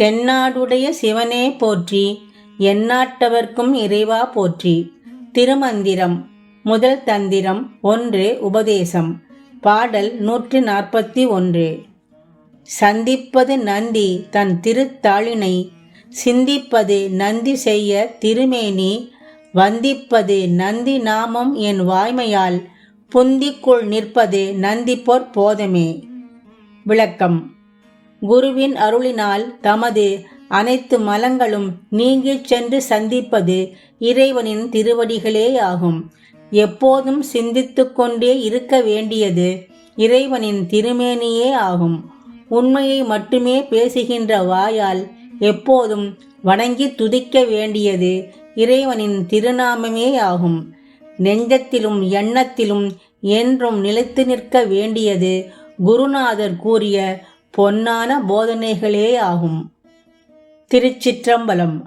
தென்னாடுடைய சிவனே போற்றி எந்நாட்டவர்க்கும் இறைவா போற்றி. திருமந்திரம் முதல் தந்திரம் ஒன்று உபதேசம் பாடல் நூற்று நாற்பத்தி ஒன்று சந்திப்பது நந்தி தன் திருத்தாளினை சிந்திப்பது நந்தி செய்ய திருமேனி வந்திப்பது நந்தி நாமம் என் வாய்மையால் புந்திக்குள் நிற்பது நந்திப்போர் போதமே. விளக்கம் குருவின் அருளினால் தமது அனைத்து மலங்களும் நீங்கிச் சென்று சந்திப்பது இறைவனின் திருவடிகளேயாகும் எப்போதும் சிந்தித்து கொண்டே இருக்க வேண்டியது இறைவனின் திருமேனியே ஆகும். உண்மையை மட்டுமே பேசுகின்ற வாயால் எப்போதும் வணங்கி துதிக்க வேண்டியது இறைவனின் திருநாமமே ஆகும். நெஞ்சத்திலும் எண்ணத்திலும் என்றும் நிலைத்து நிற்க வேண்டியது குருநாதர் கூறிய பொன்னான போதனைகளே ஆகும். திருச்சிற்றம்பலம்